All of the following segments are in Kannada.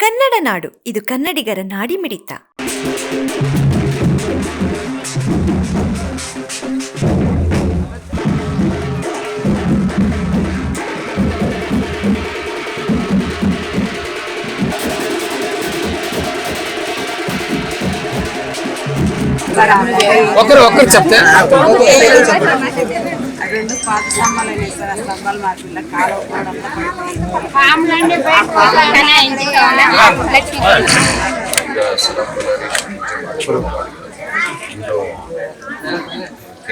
ಕನ್ನಡ ನಾಡು ಇದು ಕನ್ನಡಿಗರ ನಾಡಿಮಿಡಿತ ఒకరు ఒకరు చెప్తే రెండు పాత స్తంభాలు అయినాయి సార్. ఆ స్తంభాలు మార్పిల్ల కాలువ కూడా అంతా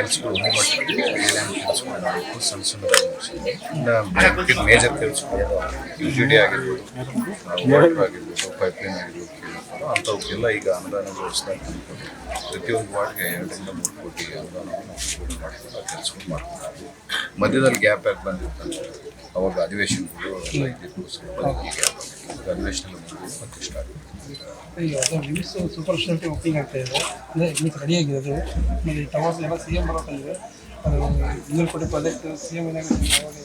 ಕೆಲಸಗಳು ಹೋಗ್ಬಿಟ್ಟು ಏನೇನು ಕೆಲಸಗಳು ಮಾಡಬೇಕು ಸಣ್ಣ ಸಣ್ಣ ಇನ್ನು ಮೇಜರ್ ಕೆಲಸಗಳು ಯು ಜಿ ಡಿ ಆಗಿರ್ಬೋದು ವಾಟರ್ ಆಗಿರ್ಬೋದು ಪೈಪ್ಲೈನ್ ಆಗಿರ್ಬೋದು ಕೇಳಿರ್ತಾರೋ ಅಂಥವಕ್ಕೆಲ್ಲ ಈಗ ಅನುದಾನ ವ್ಯವಸ್ಥೆ ಪ್ರತಿಯೊಂದು ವಾರ್ಡ್ಗೆ ಎರಡರಿಂದ ಮೂರು ಕೋಟಿ ಅನುದಾನವನ್ನು ಮಾಡ್ತಾರೆ ಕೆಲಸಗಳು ಮಾಡ್ತಾರೆ ಮಧ್ಯದಲ್ಲಿ ಗ್ಯಾಪ್ ಯಾಕೆ ಬಂದಿತ್ತು ಅವಾಗ ಅಧಿವೇಶನಗಳು ಎಲ್ಲ ಇದ್ದಿದ್ದು ಬಂದಿದ್ದು ಮತ್ತೆ ಸ್ಟಾರ್ಟ್ ಈಗ ಅದು ಲಿಮ್ಸ್ ಸೂಪರ್ ಸ್ಪೆಷಾಲಿಟಿ ಓಪನಿಂಗ್ ಆಗ್ತಾ ಇದೆ ಅಂದರೆ ಲಿಮ್ಸ್ ರೆಡಿ ಆಗಿದೆ ಅದು ಆಮೇಲೆ ಈ ಟವರ್ಸ್ ಎಲ್ಲ ಸಿ ಎಂ ಬರೋಕ್ಕಂದ್ರೆ ಅದು ಇನ್ನೂರು ಕೋಟಿ ಪ್ರಾಜೆಕ್ಟ್ ಸಿ ಎಂ ಏನಾಗುತ್ತೆ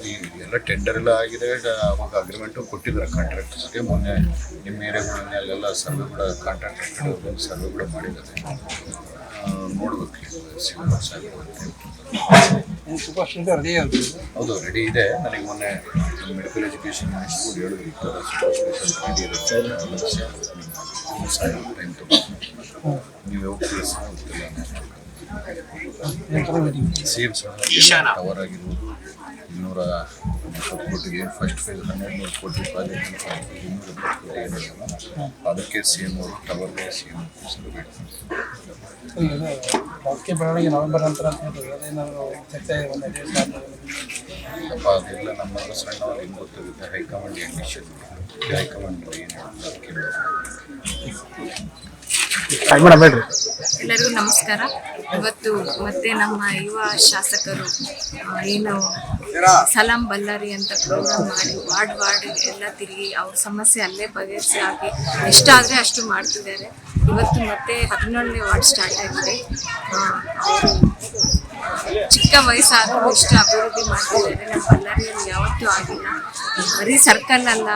ಈ ಎಲ್ಲ ಟೆಂಡರ್ ಎಲ್ಲ ಆಗಿದೆ. ಅವಾಗ ಅಗ್ರಿಮೆಂಟು ಕೊಟ್ಟಿದ್ದಾರೆ ಕಾಂಟ್ರಾಕ್ಟರ್ಸ್ಗೆ ಮೊನ್ನೆ ನಿಮ್ಮ ಏರಿಯಾಗಳಲ್ಲಿ ಅಲ್ಲೆಲ್ಲ ಸರ್ವೆ ಕೂಡ ಕಾಂಟ್ರಾಕ್ಟರ್ ಬಂದು ಸರ್ವೆ ಕೂಡ ಮಾಡಿದ್ದಾರೆ. ನೋಡ್ಬೇಕು ಸಿವಿಲ್ ಆಗಿರುತ್ತೆ ಸೂಪರ್ ಸ್ಪೆಷಾಲಿಟಿ ರೆಡಿ ಆಗುತ್ತೆ ಹೌದು ರೆಡಿ ಇದೆ. ನನಗೆ ಮೊನ್ನೆ ಮೆಡಿಕಲ್ ಎಜುಕೇಷನ್ ರೆಡಿ ಇರುತ್ತೆ ಟೈಮ್ ತಗೊಂಡು ನೀವು ಯಾವ ಪ್ಲೇಸ್ ಗೊತ್ತಿಲ್ಲ ಏನು ಥರ ಮೀಟಿಂಗ್ ಸಿ ಟವರ್ ಆಗಿರ್ಬೋದು. ಇನ್ನೂರ ಎಪ್ಪತ್ತು ಕೋಟಿಗೆ ಫಸ್ಟ್ ಫೇಸ್ ಹನ್ನೆರಡು ನೂರು ಕೋಟಿ ಪ್ರಾಜೆಕ್ಟ್ ಇನ್ನೂರ ಎಪ್ಪತ್ತು ಕೋಟಿ ಏನಿಲ್ಲ. ಅದಕ್ಕೆ ಸಿ ಎಂ ಅವರು ಟವರ್ಗೆ ಸಿ ಎಂ ಈಗ ರಾಜಕೀಯ ಬೆಳವಣಿಗೆ ನವೆಂಬರ್ ನಂತರ ಅಂತ ಹೇಳಿದ್ರು ಅದೇನಾದ್ರು ಚರ್ಚೆ ಒಂದು ಅಪ್ಪ ಅದೆಲ್ಲ ನಮ್ಮ ಸಣ್ಣವ್ರು ಹೆಂಗೆ ಗೊತ್ತಾಗುತ್ತೆ? ಹೈಕಮಾಂಡ್ ಏನು ಡಿಸಿಷನ್ ಹೈಕಮಾಂಡ್ ಏನು ಎಲ್ಲರಿಗೂ ನಮಸ್ಕಾರ. ಇವತ್ತು ಮತ್ತೆ ನಮ್ಮ ಯುವ ಶಾಸಕರು ಏನು ಸಲಾಂ ಬಳ್ಳಾರಿ ಅಂತ ಪ್ರೋಗ್ರಾಮ್ ಮಾಡಿ ವಾರ್ಡ್ ವಾರ್ಡ್ ಎಲ್ಲ ತಿರುಗಿ ಅವ್ರ ಸಮಸ್ಯೆ ಅಲ್ಲೇ ಬಗೆಹರಿಸಿ ಹಾಕಿ ಎಷ್ಟಾದರೆ ಅಷ್ಟು ಮಾಡ್ತಿದ್ದಾರೆ. ಇವತ್ತು ಮತ್ತೆ ಹದಿನೇಳನೇ ವಾರ್ಡ್ ಸ್ಟಾರ್ಟ್ ಆಗಿದೆ. ಆ, ಅವರು ಚಿಕ್ಕ ವಯಸ್ಸಾದರೂ ಇಷ್ಟು ಅಭಿವೃದ್ಧಿ ಮಾಡ್ತಿದ್ದಾರೆ ನಮ್ಮ ಬಳ್ಳಾರಿಯಲ್ಲಿ ಯಾವತ್ತೂ ಆಗಿಲ್ಲ. ಬರೀ ಸರ್ಕಲ್ ಅಲ್ಲ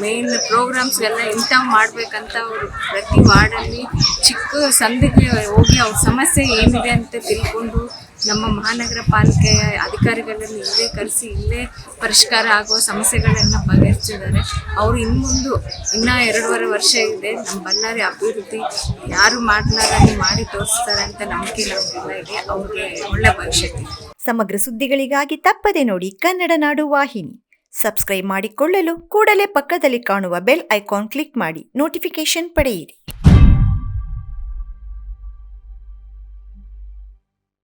ಮೇನ್ ಪ್ರೋಗ್ರಾಮ್ಸ್ ಎಲ್ಲ ಇಂಥವು ಮಾಡ್ಬೇಕಂತ ಅವರು ಪ್ರತಿ ವಾರ್ಡಲ್ಲಿ ಚಿಕ್ಕ ಸಂದಿಗೆ ಹೋಗಿ ಅವ್ರ ಸಮಸ್ಯೆ ಏನಿದೆ ಅಂತ ತಿಳ್ಕೊಂಡು ನಮ್ಮ ಮಹಾನಗರ ಪಾಲಿಕೆಯ ಅಧಿಕಾರಿಗಳನ್ನು ಇಲ್ಲೇ ಕರೆಸಿ, ಇಲ್ಲೇ ಪರಿಷ್ಕಾರ ಆಗುವ ಸಮಸ್ಯೆಗಳನ್ನು ಬಗೆಹರಿಸಿದ್ದಾರೆ. ಅವರು ಇನ್ನು ಮುಂದೆ ಇನ್ನೂ ಎರಡೂವರೆ ವರ್ಷ ಇದೆ. ನಮ್ಮ ಬಳ್ಳಾರಿ ಅಭಿವೃದ್ಧಿ ಯಾರು ಮಾಡ್ಲಾರಂಗೆ ಮಾಡಿ ತೋರಿಸ್ತಾರೆ ಅಂತ ನಂಬಿಕೆ ನಮಗೆಲ್ಲ ಅವ್ರಿಗೆ ಒಳ್ಳೆ ಭವಿಷ್ಯ ಸಮಗ್ರ ಸುದ್ದಿಗಳಿಗಾಗಿ ತಪ್ಪದೆ ನೋಡಿ ಕನ್ನಡ ನಾಡು ವಾಹಿನಿ. ಸಬ್ಸ್ಕ್ರೈಬ್ ಮಾಡಿಕೊಳ್ಳಲು ಕೂಡಲೇ ಪಕ್ಕದಲ್ಲಿ ಕಾಣುವ ಬೆಲ್ ಐಕಾನ್ ಕ್ಲಿಕ್ ಮಾಡಿ ನೋಟಿಫಿಕೇಶನ್ ಪಡೆಯಿರಿ.